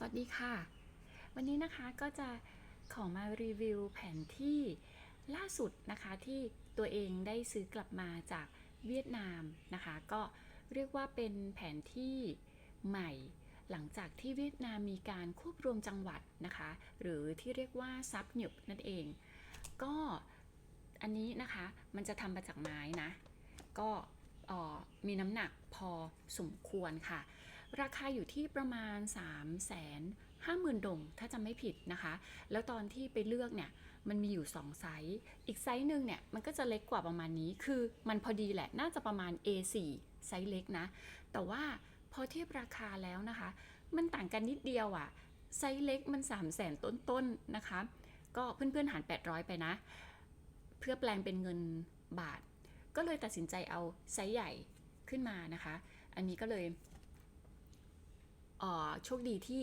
สวัสดีค่ะ วันนี้นะคะก็จะขอมารีวิวแผนที่ล่าสุดนะคะที่ตัวเองได้ซื้อกลับมาจากเวียดนามนะคะ ก็เรียกว่าเป็นแผนที่ใหม่ หลังจากที่เวียดนามมีการควบรวมจังหวัดนะคะ หรือที่เรียกว่าซับหยุบนั่นเอง ก็อันนี้นะคะมันจะทำมาจากไม้นะ ก็มีน้ำหนักพอสมควรค่ะ ราคาอยู่ที่ประมาณ3 5 0 0 0 0ดงถ้าจำไม่ผิดนะคะ แล้วตอนที่ไปเลือกเนี่ยมันมีอยู่ 2 ไซส์ อีกไซส์หนึ่งเนี่ยมันก็จะเล็กกว่าประมาณนี้ คือมันพอดีแหละ น่าจะประมาณ A4 ไซส์เล็กนะ แต่ว่าพอเทียบราคาแล้วนะคะ มันต่างกันนิดเดียวอะ่ะ ไซส์เล็กมัน 3 0 0 0 0 0 ต้นๆนะคะ ก็เพื่อนๆหาร 800 ไปนะ เพื่อแปลงเป็นเงินบาท ก็เลยตัดสินใจเอาไซส์ใหญ่ขึ้นมานะคะ อันนี้ก็เลย โชคดีที่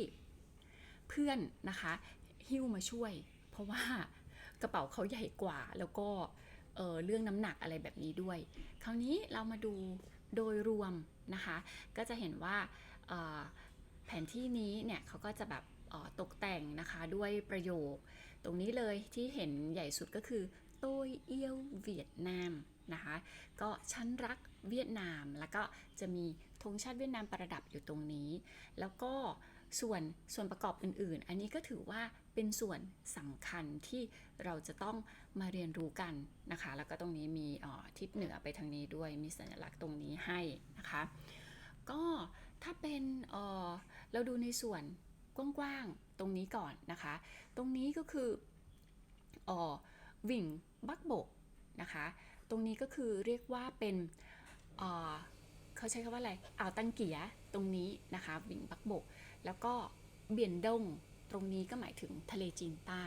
เพื่อนนะคะหิ้วมาช่วย เพราะว่ากระเป๋าเขาใหญ่กว่าแล้วก็เเรื่องน้ำหนักอะไรแบบนี้ด้วย คราวนี้เรามาดูโดยรวมนะคะ ก็จะเห็นว่าเอ่อแผนที่นี้เนี่ยเขาก็จะแบบตกแต่งนะคะด้วยประโยค ตรงนี้เลยที่เห็นใหญ่สุดก็คือ โต้ยเอี้ยวเวียดนามนะคะ ก็ฉันรักเวียดนาม แล้วก็จะมีธงชาติเวียดนามประดับอยู่ตรงนี้ แล้วก็ส่วนส่วนประกอบอื่นๆ อันนี้ก็ถือว่าเป็นส่วนสำคัญที่เราจะต้องมาเรียนรู้กันนะคะ แล้วก็ตรงนี้มีทิศเหนือไปทางนี้ด้วย มีสัญลักษณ์ตรงนี้ให้นะคะ ก็ถ้าเป็นเราดูในส่วนกว้างๆ ตรงนี้ก่อนนะคะ ตรงนี้ก็คืออ่อ วิ่งบักโบกนะคะ ตรงนี้ก็คือเรียกว่าเป็นเขาใช้คำว่าอะไรอ่าวตังเกียตรงนี้นะคะวิ่งบักโบก แล้วก็เบียนดงตรงนี้ก็หมายถึงทะเลจีนใต้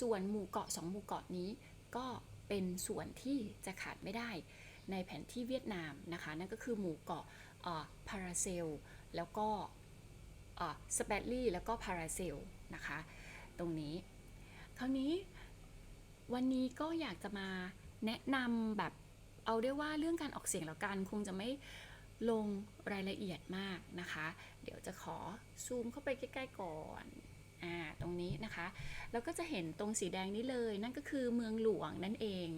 ส่วนหมู่เกาะสองหมู่เกาะนี้ก็เป็นส่วนที่จะขาดไม่ได้ในแผนที่เวียดนามนะคะ นั่นก็คือหมู่เกาะพาราเซล แล้วก็สเปดลี่แล้วก็พาราเซลนะคะ ตรงนี้ คราวนี้ วันนี้ก็อยากจะมาแนะนำแบบเอาได้ว่าเรื่องการออกเสียงแล้วกันคงจะไม่ลงรายละเอียดมากนะคะ เดี๋ยวจะขอซูมเข้าไปใกล้ๆก่อนอ่าตรงนี้นะคะ แล้วก็จะเห็นตรงสีแดงนี้เลย นั่นก็คือเมืองหลวงนั่นเอง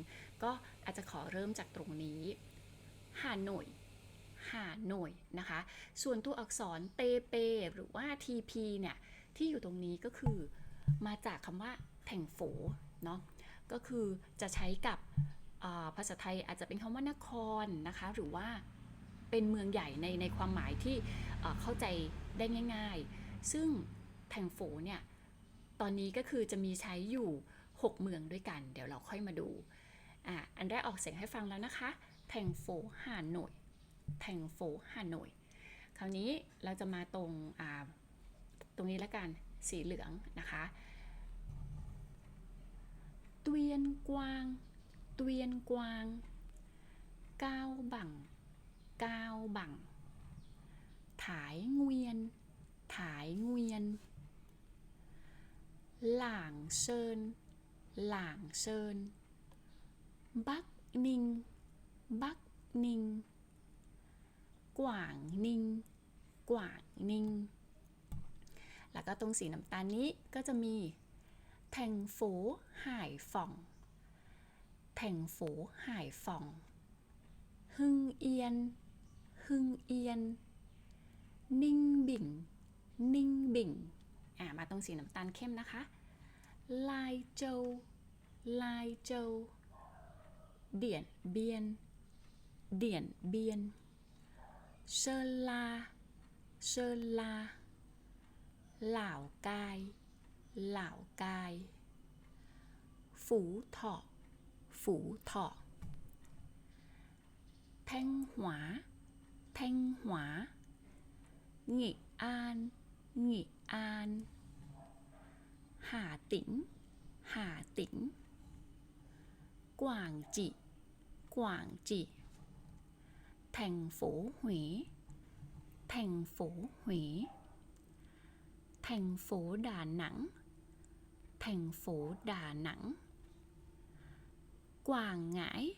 ก็อาจจะขอเริ่มจากตรงนี้ฮานอยฮานอยนะคะ ส่วนตัวอักษรเตเปหรือว่า TP เนี่ย ที่อยู่ตรงนี้ก็คือมาจากคำว่าแถงโฝเนาะ ก็คือจะใช้กับภาษาไทยอาจจะเป็นคำว่านครนะคะหรือว่าเป็นเมืองใหญ่ในในความหมายที่เข้าใจได้ง่าย ๆ ซึ่งแทงโฝเนี่ยตอนนี้ก็คือจะมีใช้อยู่ 6 เมืองด้วยกัน เดี๋ยวเราค่อยมาดูอะอันแรกออกเสียงให้ฟังแล้วนะคะแทงโฝหาหน่วยแทงโฝหาหน่วยคราวนี้เราจะมาตรงตรงนี้แล้วกันสีเหลืองนะคะ เตวียนกวางเตวียนกวางก้าวบังก้าวบังถ่ายเงวียนถ่ายเงวียน หล่างเชิญหล่างเชิญ บักนิง บักนิง กว่างนิง กว่างนิง แล้วก็ตรงสีน้ำตาลนี้ก็จะมี แทงโฝห่ายฝ่องแทงโฝห่ายฝ่องฮึงเอียนฮึงเอียน นิ่งบิ่ง นิ่งบิ่ง อ่ามาตรงสีน้ำตาลเข้มนะคะ ลายโจวลายโจวเดี่ยนเบียน เดี่ยนเบียน เชิญลา เชิญลา เหล่ากาย เหล่ากายฝูเถาะฝูเถาะแทงหัวแทงหัวหงิอาน thành phố Đà Nẵng. Quảng Ngãi,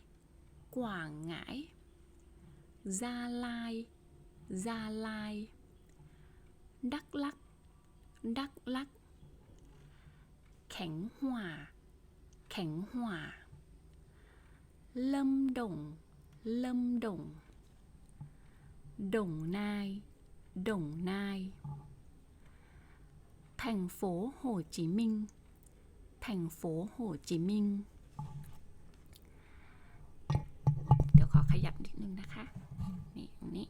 Quảng Ngãi. Gia Lai, Gia Lai. Đắk Lắk, Đắk Lắk. Khánh Hòa, Khánh Hòa. Lâm Đồng, Lâm Đồng. Đồng Nai, Đồng Nai. Thành phố Hồ Chí Minh, thành phố Hồ Chí Minh เดี๋ยวขอขยับนิดนึงนะคะ นี่ตรงนี้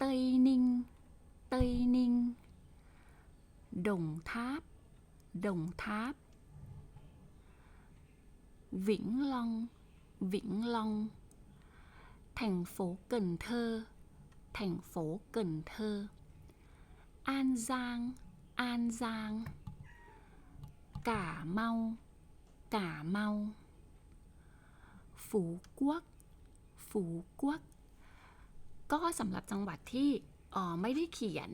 Tây Ninh Tây Ninh Đồng Tháp Đồng Tháp Vĩnh Long Vĩnh Long thành phố Cần Thơ thành phố Cần Thơ An Giang An Giang Cà Mau Cà Mau Phú Quốc Phú Quốc ก็สำหรับจังหวัดที่อ่อไม่ได้เขียน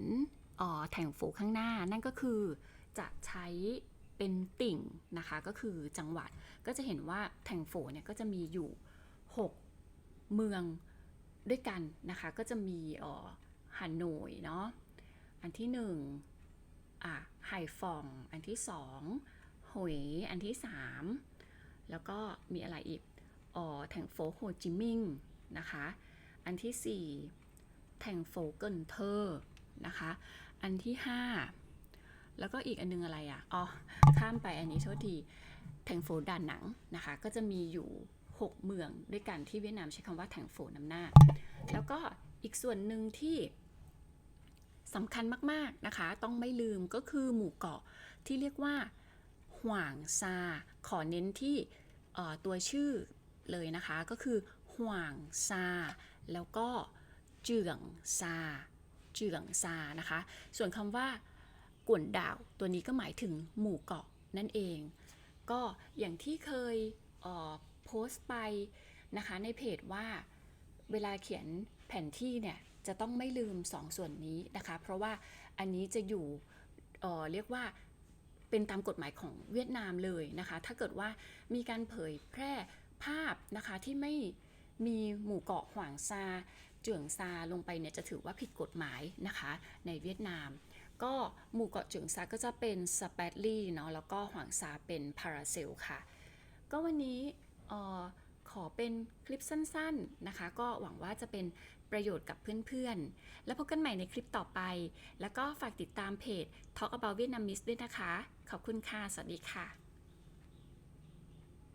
อ่อแถงฝูข้างหน้า นั่นก็คือจะใช้เป็นติ่งนะคะ ก็คือจังหวัดก็จะเห็นว่าแถงฝูเนี่ยก็จะมีอยู่ 6 เมืองด้วยกันนะคะ ก็จะมีอ่อฮานอยเนาะอันที่หนึ่งอะไห่ฟอง อันที่สอง หวยอันที่สามแล้วก็มีอะไรอีกอ๋อแถงโฟโฮจิมิงนะคะ อันที่สี่แถงโฟเกินเทอร์นะคะ อันที่ห้าแล้วก็อีกอันนึงอะไรอะอ๋อข้ามไปอันนี้โทษทีแถงโฟด่านหนังนะคะ ก็จะมีอยู่ 6 เมืองด้วยกันที่เวียดนามใช้คำว่าแถงโฟนำหน้า แล้วก็อีกส่วนหนึ่งที่สำคัญมาก ๆ นะคะ ต้องไม่ลืมก็คือหมู่เกาะที่เรียกว่า หว่างซา ขอเน้นที่ตัวชื่อเลยนะคะ ก็คือหว่างซา แล้วก็เจืองซาเจืองซานะคะ ส่วนคำว่ากวนดาวตัวนี้ก็หมายถึงหมู่เกาะนั่นเอง ก็อย่างที่เคยเอ่อโพสต์ไปนะคะในเพจว่าเวลาเขียนแผนที่เนี่ยจะต้องไม่ลืม 2ส่วนนี้นะคะ เพราะว่าอันนี้จะอยู่เอ่เรียกว่า เป็นตามกฎหมายของเวียดนามเลยนะคะ ถ้าเกิดว่ามีการเผยแพร่ภาพนะคะที่ไม่มีหมู่เกาะหวางซาเจืองซาลงไปเนี่ยจะถือว่าผิดกฎหมายนะคะ ในเวียดนาม ก็หมู่เกาะเจืองซาก็จะเป็นสเปดลี่เนาะแล้วก็หวางซาเป็นพาราเซลค่ะ ก็วันนี้เอ่อ ขอเป็นคลิปสั้นๆนะคะ ก็หวังว่าจะเป็นประโยชน์กับเพื่อนๆ แล้วพบกันใหม่ในคลิปต่อไป แล้วก็ฝากติดตามเพจ Talk About Vietnamese ด้วยนะคะ ขอบคุณค่ะ สวัสดีค่ะ